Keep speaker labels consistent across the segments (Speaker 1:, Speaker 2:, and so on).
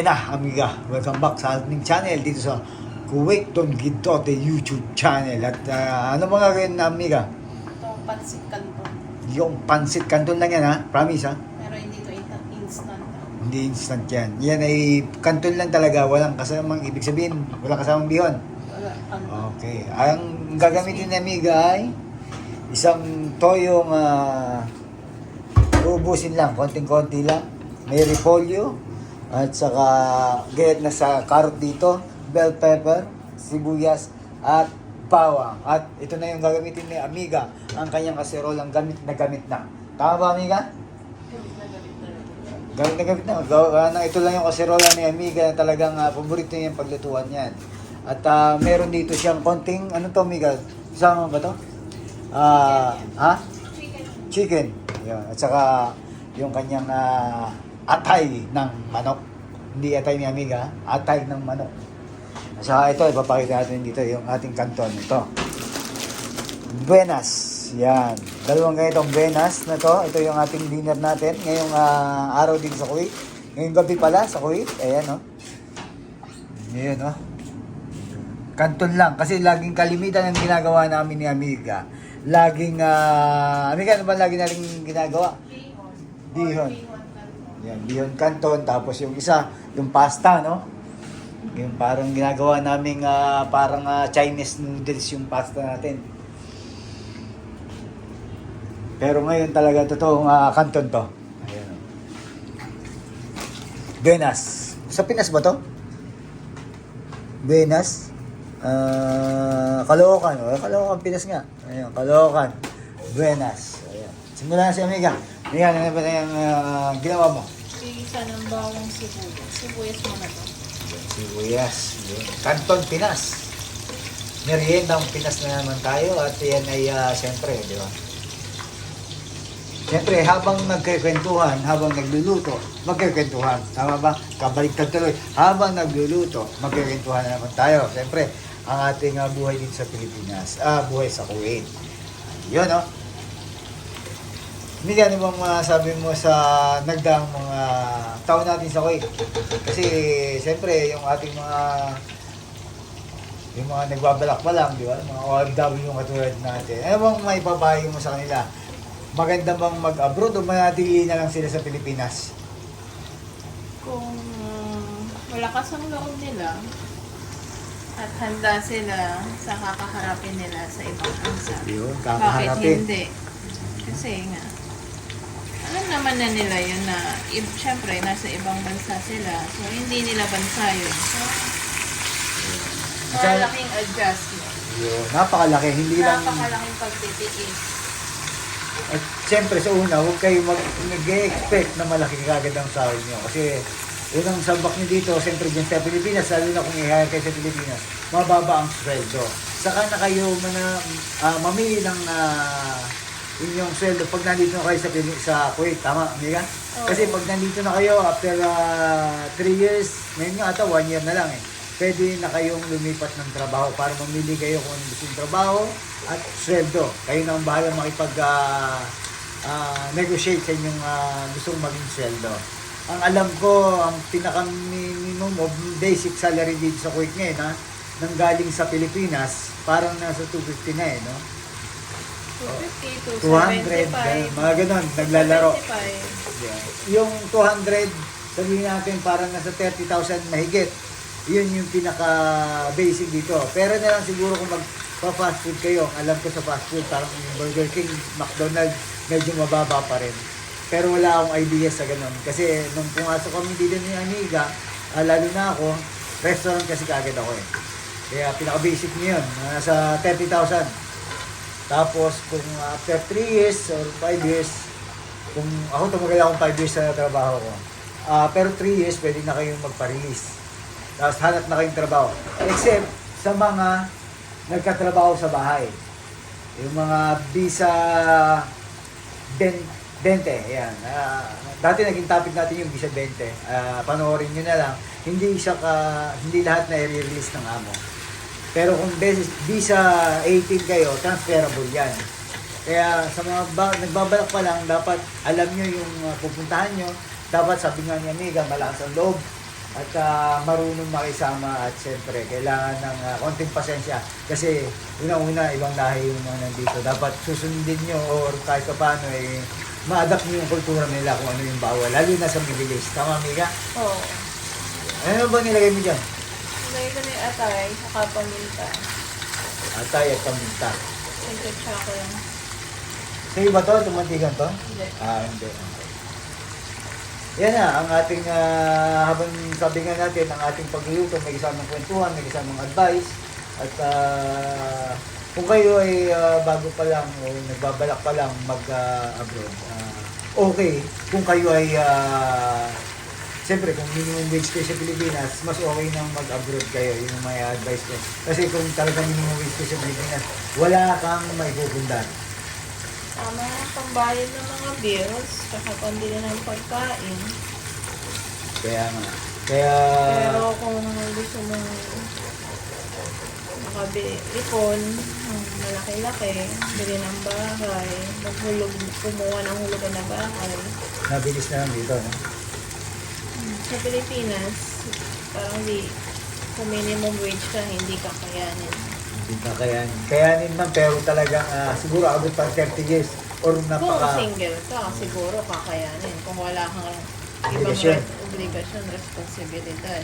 Speaker 1: Ayan na, amiga. Welcome back sa ating channel dito sa Kuwait Don Gintote YouTube channel. At ah, ano mga rin, amiga?
Speaker 2: Ito, pansit kanto.
Speaker 1: Yung pansit kanton lang yan ha? Promise ha?
Speaker 2: Pero hindi to instant.
Speaker 1: Hindi instant yan. Yan ay kanton lang talaga. Walang kasamang ibig sabihin. Walang kasamang bihon.
Speaker 2: Wala.
Speaker 1: Okay. Ang gagamitin ni amiga ay isang toyong uh, ubusin lang. Konting-konti lang. May repolyo. At saka gayat na sa carrot dito. Bell pepper, sibuyas, at bawang. At ito na yung gagamitin ni Amiga. Ang kanyang kaserolang gamit na gamit na. Tama ba Amiga?
Speaker 2: Gamit na gamit na rin.
Speaker 1: Gamit na. Gawa ito lang yung kaserola ni Amiga na talagang uh, paborito niya yung paglutuan yan. At ah, meron dito siyang konting, ano to Amiga? Isama ba to? Ah, ha?
Speaker 2: Chicken.
Speaker 1: Chicken. Yan. At saka yung kanyang ah, atay ng manok. Hindi atay ni Amiga, atay ng manok. Saka ito, ipapakita natin dito yung ating kanton. Ito. Buenas. Yan. Dalawang ganitong buenas na to. Ito yung ating dinner natin. Ngayong ah, araw din sa Kuwait. Ngayong gabi pala sa Kuwait. Ayan, no? Ayan, no? Kanton lang. Kasi laging kalimitan ang ginagawa namin ni Amiga. Laging, ah... Amiga, ano ba lagi natin ginagawa?
Speaker 2: Bihon.
Speaker 1: Bihon. Yan, bihon canton. Tapos yung isa, yung pasta, no? Yung parang ginagawa naming ah, parang ah, Chinese noodles yung pasta natin. Pero ngayon talaga totoong uh, canton to. Ayan. Buenas. Sa Pinas ba to? Buenas. Ah, Caloocan. Oh, Caloocan, Pinas nga. Ayan, Caloocan. Buenas. Ayan. Simula na si Amiga. Amiga, ano ba yung ah, ginawa mo?
Speaker 2: Igisa ng bawang sibuyas. Sibuyas mo na to.
Speaker 1: Sibuyas. Yun. Canton, Pinas. Meriendang Pinas na naman tayo at yan ay uh, siyempre, di ba? Siyempre, habang nagkikwentuhan, habang nagluluto, magkikwentuhan. Tama ba? Kabaliktad tuloy. Habang nagluluto, magkikwentuhan na naman tayo. Siyempre, ang ating ah, buhay dito sa Pilipinas. Ah, buhay sa Kuwait. Yun, no? Hindi ano bang masabi mo sa nagdaang mga taon natin sa Kuwait? Kasi, siyempre, yung ating mga yung mga nagbabalak pa lang, di ba? Mga OFW yung katulad natin. Ano bang may papayo mo sa kanila? Maganda bang mag-abroad o manatili na lang sila sa Pilipinas?
Speaker 2: Kung malakas ang loob nila at handa sila sa kakaharapin nila sa ibang bansa.
Speaker 1: Yun,
Speaker 2: Bakit
Speaker 1: kakaharapin.
Speaker 2: hindi? Kasi nga, alam naman na nila yun na, syempre, nasa ibang bansa sila. So, hindi nila bansa yun. So, malaking adjustment.
Speaker 1: Yun, napakalaki. Hindi lang...
Speaker 2: Napakalaking pagtitiis.
Speaker 1: At siyempre sa una, huwag kayo mag, nag-expect na malaki kagad ang sahod nyo. Kasi unang sabak nyo dito, siyempre dyan sa Pilipinas, lalo na kung i-hire kayo sa Pilipinas, mababa ang sweldo. Saka na kayo mana, ah, mamili ng ah, inyong sweldo pag nandito na kayo sa, Pili- sa Kuwait. Tama, Amiga?
Speaker 2: Oo.
Speaker 1: Kasi pag nandito na kayo, after 3 years, ngayon nga ata 1 year na lang eh, pwede na kayong lumipat ng trabaho para mamili kayo kung ano gusto yung trabaho at sweldo. Kayo na ang bahala makipag ah, ah, negotiate sa inyong ah, gustong maging sweldo. Ang alam ko, ang pinaka-minimum of basic salary dito sa Kuwait ngayon, ha, nang galing sa Pilipinas, parang nasa 250 na eh, no?
Speaker 2: 250 to
Speaker 1: 200,
Speaker 2: 75.
Speaker 1: ganun, mga ganun, naglalaro.
Speaker 2: 75.
Speaker 1: Yeah. Yung 200, sabihin natin parang nasa 30,000 mahigit. Yun yung pinaka-basic dito. Pero na lang siguro kung magpa-fast food kayo, alam ko sa fast food, parang yung Burger King, McDonald's, medyo mababa pa rin. Pero wala akong idea sa ganun. Kasi nung pumasok kami dito ni Amiga, ah, lalo na ako, restaurant kasi kagad ako eh. Kaya pinaka-basic niya yun, nasa 30,000. Tapos kung after 3 years or 5 years, kung ako tumagal akong 5 years sa trabaho ko. Ah, pero 3 years pwede na kayong magpa-release. Tapos hanap na kayong trabaho. Except sa mga nagkatrabaho sa bahay. Yung mga visa ben, 20, yan. Ah, dati naging topic natin yung visa 20. Ah, panoorin nyo na lang. Hindi siya ka, hindi lahat na i-release ng amo. Pero kung visa 18 kayo, transferable yan. Kaya sa mga ba- nagbabalak pa lang, dapat alam nyo yung uh, pupuntahan nyo. Dapat sabi nga ni Amiga, malakas ang loob. at ah, marunong makisama at siyempre kailangan ng ah, konting pasensya kasi una-una ibang lahi yung mga nandito dapat susundin nyo or kahit pa paano eh ma-adapt nyo yung kultura nila kung ano yung bawal lalo na sa Middle East tama Mika?
Speaker 2: Oo.
Speaker 1: ano ba nilagay mo dyan?
Speaker 2: Lagay ko na yung atay, saka paminta.
Speaker 1: atay at paminta
Speaker 2: Sintatsa ko lang.
Speaker 1: sa'yo ba to? tumantigan to?
Speaker 2: Hindi.
Speaker 1: Ah, hindi. Yan na, ang ating, ah, habang sabi nga natin, ang ating pagluluto, may kasamang kwentuhan, may kasamang advice, at ah, kung kayo ay ah, bago pa lang o nagbabalak pa lang mag-abroad, okay. Kung kayo ay, uh, siyempre, kung minimum wage kayo sa Pilipinas, mas okay nang mag-abroad kayo, yun ang may advice ko. Kasi kung talagang minimum wage kayo sa Pilipinas, wala kang may pupundan.
Speaker 2: Tama pambayad ng mga bills, saka pambili ng pagkain.
Speaker 1: Kaya nga. Kaya,
Speaker 2: Pero kung gusto mong makabili-ipon ng malaki-laki, bili ng bahay, maghulog, kumuha ng hulugan na bahay.
Speaker 1: nabilis na lang dito, no?
Speaker 2: Sa Pilipinas, parang di, kung minimum wage ka, hindi kakayanin.
Speaker 1: Hindi ka kayanin. Kayanin man, pero talagang ah, siguro abot pa 30 years or
Speaker 2: Kung
Speaker 1: napaka...
Speaker 2: single ka, siguro kakayanin. Kung wala kang ibang
Speaker 1: Obligasyon.
Speaker 2: res- obligasyon, responsibilidad.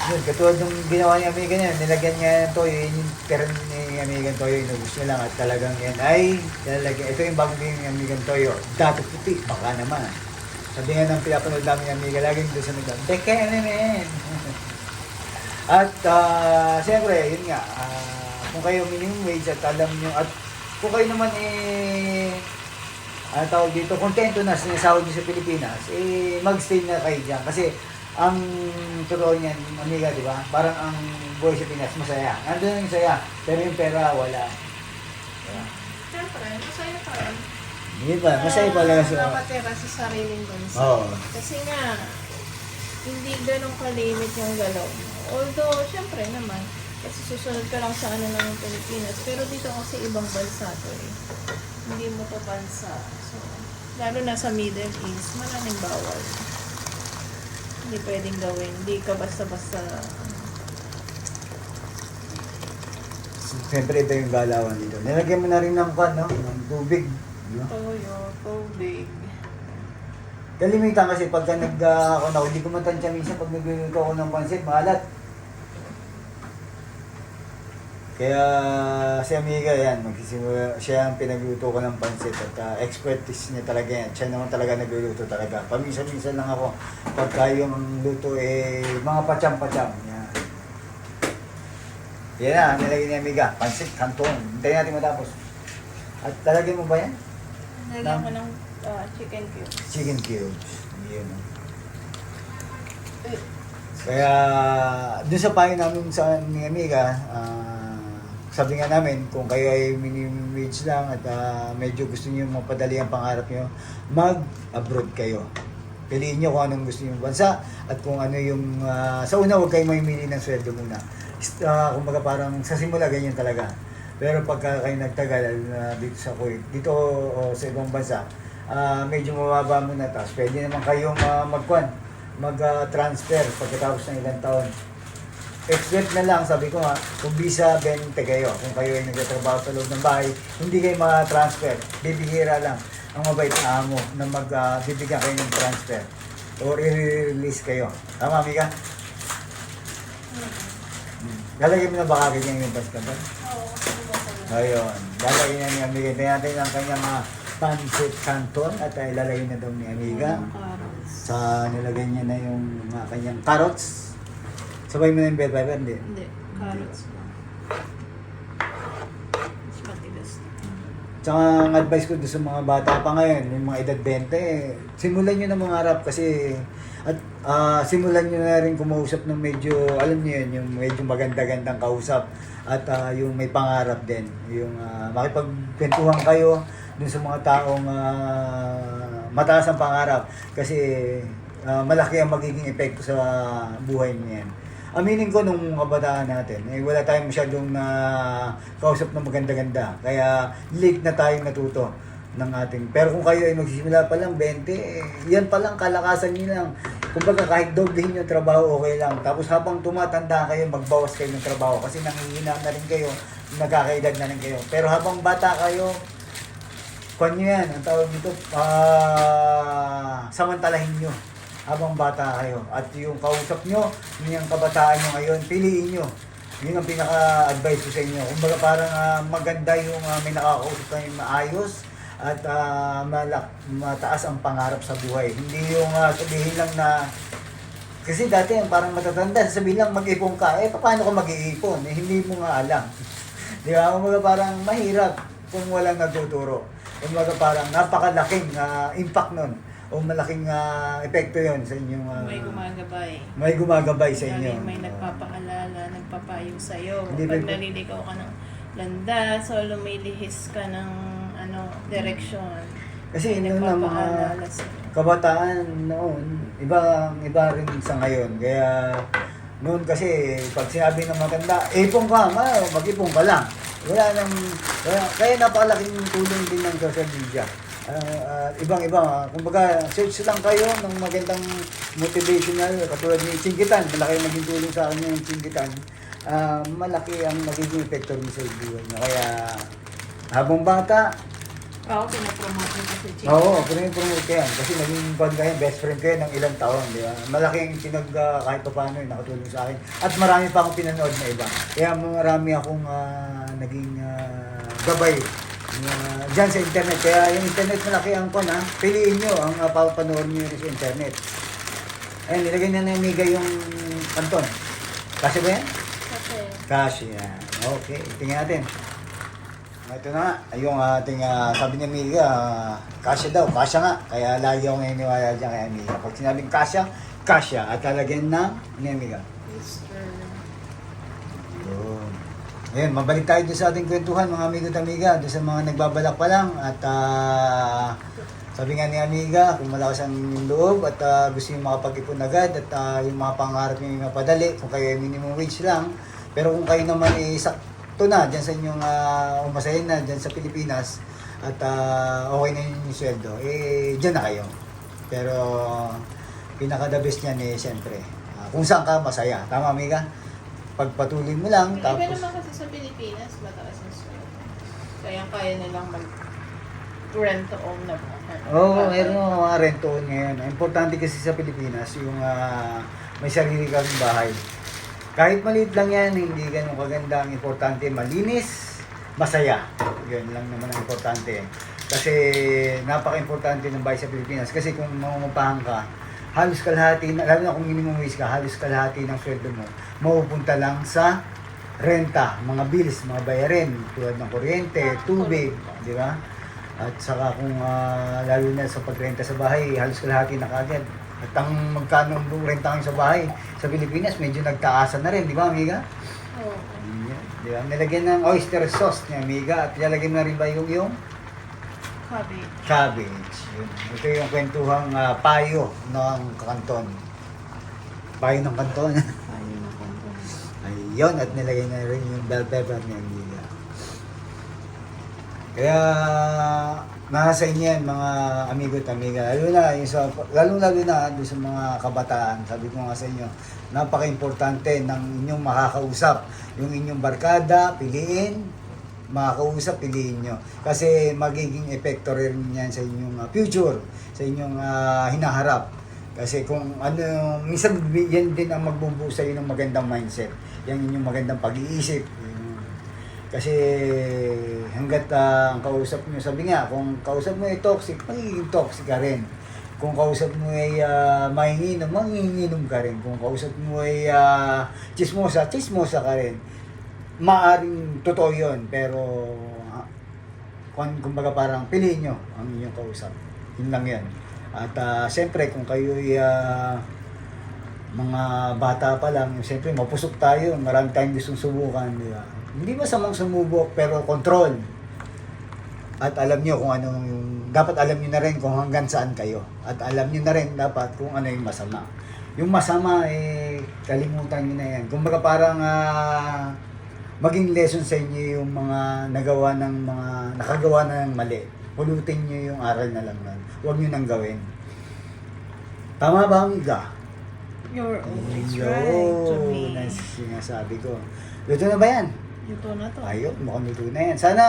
Speaker 1: Yun, katulad nung ginawa ni Amiga niya, nilagyan niya ng toyo, yun yung pera ni Amiga toyo, inubos niya lang at talagang yan ay, lalagyan, ito yung bagong ni Amiga toyo, dati puti, baka naman. Sabi nga ng pinapanood namin ni Amiga, laging doon sa nagdaan, Beke, men! at, ah, siyempre, yun nga, ah, kung kayo minimum wage at alam nyo, at kung kayo naman eh, ano tawag dito, kontento na sinasahod nyo sa Pilipinas, eh, magstay na kayo dyan. Kasi, ang totoo niyan, amiga, di ba? Parang ang buhay sa Pinas, masaya. Nandun yung saya, pero yung pera, wala. Diba?
Speaker 2: Siyempre, masaya pa rin.
Speaker 1: Hindi pa, masaya pa lang sa...
Speaker 2: Nakatira sa sariling bansa.
Speaker 1: Oo.
Speaker 2: Kasi nga, hindi ganun kalimit yung galaw. Although, syempre naman, kasi susunod ka lang sa ano ng Pilipinas. Pero dito kasi ibang bansa to eh. Hindi mo to bansa. So, lalo na sa Middle East, maraming bawal. Hindi pwedeng gawin. Hindi ka basta-basta
Speaker 1: Siyempre, ito yung galawan dito. Nilagyan mo na rin ng pan, no? Ng tubig. No?
Speaker 2: toyo, tubig.
Speaker 1: Kalimitan kasi pagka nag, uh, ako na, hindi ko matansya minsan pag nagluluto ako ng pansit, maalat. Kaya si Amiga yan, magsisimula, siya ang pinagluto ko ng pansit at uh, expertise niya talaga yan. Siya naman talaga nagluluto talaga. Paminsan-minsan lang ako pagka yung luto eh mga pacham-pacham. Yan. Yan na, nilagay ni Amiga, pansit, kanton. Hintayin natin matapos. At talagyan mo ba yan?
Speaker 2: Nalagyan ko ng ah, chicken cubes.
Speaker 1: Chicken cubes. Yun. oh. Kaya, dun sa payo namin sa ni Amiga, ah, sabi nga namin, kung kayo ay minimum wage lang at ah, medyo gusto niyo mapadali ang pangarap niyo, mag-abroad kayo. Piliin niyo kung anong gusto niyo bansa at kung ano yung, ah, sa una huwag kayo mamili ng sweldo muna. Uh, kumbaga parang sa simula ganyan talaga. Pero pagka kayo nagtagal ah, dito sa Kuwait, dito o sa ibang bansa, ah, medyo mababa muna tapos pwede naman kayong uh, magkwan, mag-transfer pagkatapos ng ilang taon. Expect na lang, sabi ko nga, kung visa 20 kayo, kung kayo ay nagtatrabaho sa loob ng bahay, hindi kayo ma-transfer, bibihira lang ang mabait na amo na magbibigyan kayo ng transfer or i-release kayo. Tama, Mika? Hmm. Lalagyan mo na baka ganyan yung basket ba? Ayun. Lalagyan niya ni Amiga. Tingnan natin ang kanyang mga pancit canton at ay lalagyan na daw ni Amiga. Sa nilagay niya na yung mga kanyang carrots. Sabay mo na yung bell pepper, hindi.
Speaker 2: Hindi, carrots lang. Mas matigas na.
Speaker 1: Tsaka ang advice ko sa mga bata pa ngayon, yung mga edad 20, eh, simulan nyo na mangarap kasi at ah, simulan nyo na rin kumausap ng medyo, alam nyo yun, yung medyo maganda-gandang kausap at ah, yung may pangarap din. Yung uh, makipagkwentuhan kayo dun sa mga taong ah, mataas ang pangarap kasi ah, malaki ang magiging epekto sa buhay niyan. Aminin ko nung kabataan natin, eh, wala tayong masyadong na kausap na maganda-ganda. Kaya late na tayong natuto ng ating. Pero kung kayo ay magsisimula pa lang 20, eh, yan pa lang kalakasan niyo lang. kumbaga kahit doblehin yung trabaho, okay lang. Tapos habang tumatanda kayo, magbawas kayo ng trabaho kasi nangihina na rin kayo, nagkakaedad na rin kayo. Pero habang bata kayo, kwan nyo yan, ang tawag dito, ah, samantalahin nyo habang bata kayo. At yung kausap nyo, yung kabataan nyo ngayon, piliin nyo. Yun ang pinaka-advice ko sa inyo. Kumbaga parang ah, maganda yung ah, may nakakausap kayo maayos at ah, malak, mataas ang pangarap sa buhay. Hindi yung ah, sabihin lang na kasi dati yung parang matatanda, sabihin lang mag-ipon ka, eh paano ka mag-iipon? Eh, hindi mo nga alam. Di ba? Kumbaga parang mahirap kung walang nagtuturo. Kumbaga parang napakalaking ah, impact nun o malaking ah, epekto yon sa inyong ah,
Speaker 2: May gumagabay.
Speaker 1: may gumagabay sa inyo.
Speaker 2: May nagpapaalala, nagpapayo sa'yo.
Speaker 1: Hindi
Speaker 2: Pag naliligaw ka ng landas o lumilihis ka ng ano, direksyon.
Speaker 1: Kasi yun ang mga kabataan noon, iba iba rin sa ngayon. Kaya noon kasi pag sinabi ng matanda, ipon ka nga, mag-ipon ka lang. Wala nang wala, kaya napakalaking tulong din ng social media. Ah, ah, ibang-iba, kumbaga search lang kayo ng magandang motivational katulad ni Chingitan, malaki ang naging tulong sa akin yung Chingitan. Ah, malaki ang nagiging epekto rin sa buhay niya. Kaya habang bata,
Speaker 2: Oo, pinapromote mo kasi Chico.
Speaker 1: Oo, pinapromote ko yan. Kasi naging bond kayo, best friend kayo ng ilang taon, di ba? Malaking sinag uh, kahit pa paano nakatulong sa akin. At marami pa akong pinanood na iba. Kaya marami akong ah, naging ah, gabay uh, dyan sa internet. Kaya yung internet malaki ang kon ha. Piliin nyo ang uh, papanood nyo sa internet. Ayun, nilagay na ni Miga yung kanton. Kasi ba yan?
Speaker 2: Kasi,
Speaker 1: Cash, yan. Okay, tingnan natin. Ito na yung ating, ah, sabi ni Amiga, uh, kasya daw, kasya nga. Kaya lagi akong naniniwala dyan kay Amiga. Pag sinabing kasya, kasya. At lalagyan na ni Amiga.
Speaker 2: Mr.
Speaker 1: Yun. Ngayon, mabalik tayo doon sa ating kwentuhan, mga amigo at amiga, doon sa mga nagbabalak pa lang. At ah, sabi nga ni Amiga, kung malakas ang loob at ah, gusto nyo makapag-ipon agad at ah, yung mga pangarap nyo mapadali, kung kayo ay minimum wage lang. Pero kung kayo naman ay sakto na dyan sa inyong uh, umasahin na dyan sa Pilipinas at ah, okay na yun yung sweldo, eh dyan na kayo. Pero pinaka the best niyan eh, siyempre, ah, kung saan ka masaya. Tama, Amiga? Pagpatuloy mo lang,
Speaker 2: Iba
Speaker 1: tapos...
Speaker 2: naman kasi sa Pilipinas, mataas ang sweldo. Kaya kaya nilang mag rent to own na mga
Speaker 1: Oo, oh, meron mga mga rento ngayon. Ang Importante kasi sa Pilipinas, yung ah, may sarili kang bahay. Kahit maliit lang yan, hindi ganun kaganda. Ang importante, malinis, masaya. Yun lang naman ang importante. Kasi napaka-importante ng bahay sa Pilipinas. Kasi kung mangungupahan ka, halos kalahati, na, lalo na kung minimum wage ka, halos kalahati ng sweldo mo, mapupunta lang sa renta, mga bills, mga bayarin, tulad ng kuryente, tubig, di ba? At saka kung ah, lalo na sa pagrenta sa bahay, halos kalahati na kagad. At ang magkano ang renta ngayon sa bahay sa Pilipinas, medyo nagtaasan na rin, di ba, amiga?
Speaker 2: Oo.
Speaker 1: Yan, Di ba? Nilagyan ng oyster sauce ni amiga at lalagyan na rin ba yung, yung
Speaker 2: Cabbage.
Speaker 1: cabbage. Yun. Ito yung kwentuhang ah, payo ng kanton. Payo ng kanton.
Speaker 2: Ayun na kwento.
Speaker 1: Ayun, at nilagay na rin yung bell pepper ni amiga. Kaya nasa inyo yan mga amigo at amiga. Lalo na, yung sa, lalo lalo na doon sa mga kabataan. Sabi ko nga sa inyo, napaka-importante ng inyong makakausap. Yung inyong barkada, piliin, makakausap, piliin nyo. Kasi magiging epekto rin yan sa inyong ah, future, sa inyong ah, hinaharap. Kasi kung ano, minsan yan din ang magbubuo sa ng magandang mindset. Yan inyong magandang pag-iisip. Kasi hanggat ah, ang kausap nyo, sabi nga, kung kausap mo ay toxic, magiging toxic ka rin. Kung kausap mo ay uh, mahinginom, manginginom ka rin. Kung kausap mo ay ah, chismosa, chismosa ka rin. Maaring totoo yun, pero ah, kung kumbaga parang piliin nyo ang inyong kausap. Yun lang yan. At ah, siyempre, kung kayo ay ah, mga bata pa lang, siyempre mapusok tayo, marami tayong gustong subukan, di ba? Hindi masamang sumubok, pero control. At alam nyo kung ano yung, dapat alam nyo na rin kung hanggang saan kayo. At alam nyo na rin dapat kung ano yung masama. Yung masama, eh, kalimutan nyo na yan. Kumbaga parang, ah, maging lesson sa inyo yung mga nagawa ng mga, nakagawa na ng mali. Pulutin nyo yung aral na lang nun. Huwag nyo nang gawin. Tama ba, amiga?
Speaker 2: You're always right to me.
Speaker 1: Yun, ang sinasabi ko. Luto na ba yan?
Speaker 2: Luto na to.
Speaker 1: Ayun, mukhang luto na yan. Sana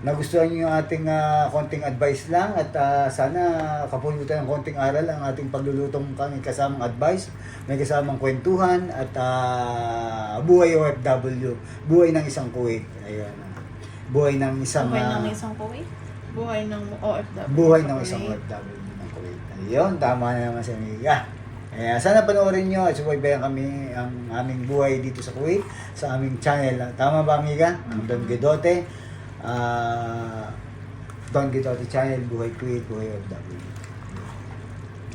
Speaker 1: nagustuhan niyo yung ating ah, konting advice lang at ah, sana kapulutan ng konting aral ang ating paglulutong kami kasamang advice, may kasamang kwentuhan at ah, buhay OFW, buhay ng isang Kuwait. Ayun. Buhay ng isang
Speaker 2: Buhay ng isang Kuwait. Buhay ng OFW.
Speaker 1: buhay ng isang. OFW ng Kuwait. Ayun, tama na naman si Amiga. Kaya sana panoorin nyo at subaybayan kami ang aming buhay dito sa Kuwait sa aming channel. Tama ba Amiga? Ang Don Guidote. ah Don Guidote Channel, Buhay Kuwait, Buhay OFW.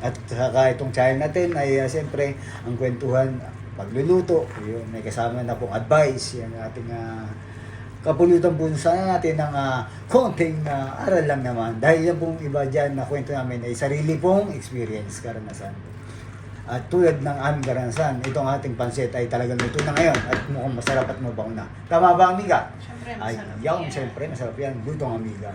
Speaker 1: At saka itong channel natin ay uh, siyempre ang kwentuhan, pagluluto, yun, may kasama na pong advice, yan ating ah, kapulutan po sana natin ng ah, konting ah, aral lang naman. Dahil yan pong iba dyan na kwento namin ay sarili pong experience, karanasan. At tulad ng aming karanasan, itong ating pansit ay talagang luto na ngayon at mukhang masarap at mabango na. Tama ba, amiga?
Speaker 2: Siyempre,
Speaker 1: Ay,
Speaker 2: masarap
Speaker 1: yaw,
Speaker 2: yan.
Speaker 1: siyempre, masarap yan. Lutong amiga.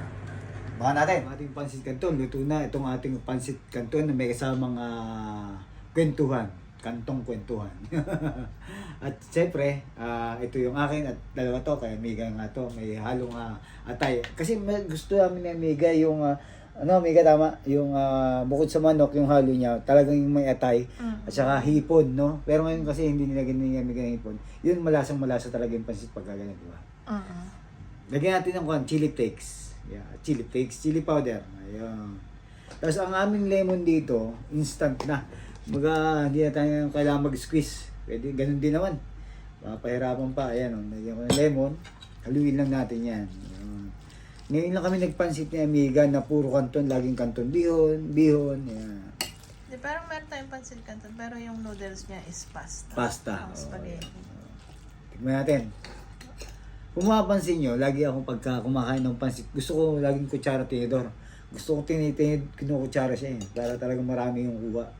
Speaker 1: Baka natin. Ang ating pansit kanton, luto na. Itong ating pansit kanton na may kasamang ah, kwentuhan. Kantong kwentuhan. at siyempre, ah, ito yung akin at dalawa to, kay Amiga nga to, may halong ah, atay. Kasi gusto namin ni Amiga yung, ah, ano Amiga tama, yung ah, bukod sa manok, yung halo niya, talagang yung may atay.
Speaker 2: Mm.
Speaker 1: At saka hipon, no? Pero ngayon kasi hindi nilagyan ni Amiga ng hipon. Yun malasang malasa talaga yung pansit pagka ganyan, di ba?
Speaker 2: Uh-uh.
Speaker 1: Lagyan natin ng kwan, chili flakes. Yeah, chili flakes, chili powder. Ayun. Tapos ang aming lemon dito, instant na. Baga, hindi na tayo kailangan mag-squeeze. Pwede, ganun din naman. Papahirapan pa. Ayan, oh, lagyan ko ng lemon. Haluin lang natin yan. Ngayon lang kami nagpansit ni Amiga na puro kanton, laging kanton bihon, bihon. Ayan.
Speaker 2: Di, parang meron tayong pansit canton, pero yung noodles niya is pasta.
Speaker 1: Pasta.
Speaker 2: Ang spaghetti.
Speaker 1: Tignan natin. Kung mapapansin nyo, lagi ako pagka kumakain ng pansit, gusto ko laging kutsara tinidor. Gusto ko tinitinid, kinukutsara siya eh, para talagang marami yung kuha.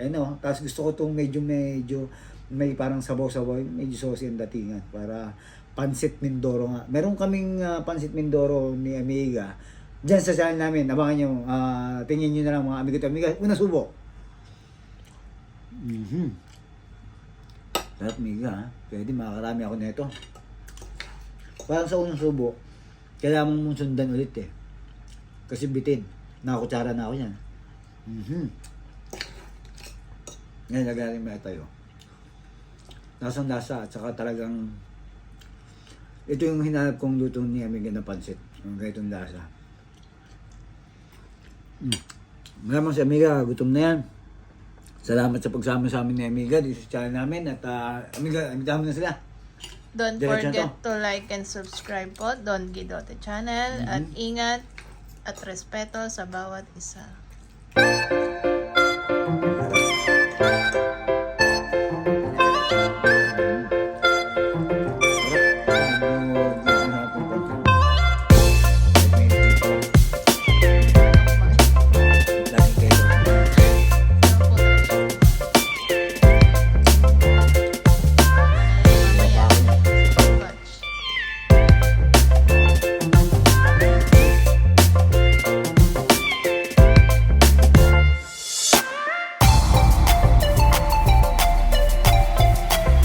Speaker 1: Ayun o, tapos gusto ko itong medyo medyo may parang sabaw-sabaw, medyo saucy ang datingan para pansit Mindoro nga. Meron kaming ah, pansit Mindoro ni Amiga. Diyan sa channel namin, abangan nyo, ah, tingin nyo na lang mga amigo at amiga. Una subo. Mhm. Sarap miga ha. Pwede makakarami ako nito. Parang sa unang subo, kailangan mong sundan ulit eh. Kasi bitin. Nakakutsara na ako yan. Mhm. Ngayon nagaling may tayo. Lasang lasa at saka talagang ito yung hinanap kong luto ni Amiga na pansit. Yung ganitong lasa. Mm. Malamang si Amiga, gutom na yan. Salamat sa pagsama sa amin ni Amiga dito sa channel namin at uh, Amiga, amitahan mo na sila.
Speaker 2: Don't
Speaker 1: Diretso
Speaker 2: forget to like and subscribe po, Don Guidote Channel. At ingat at respeto sa bawat isa.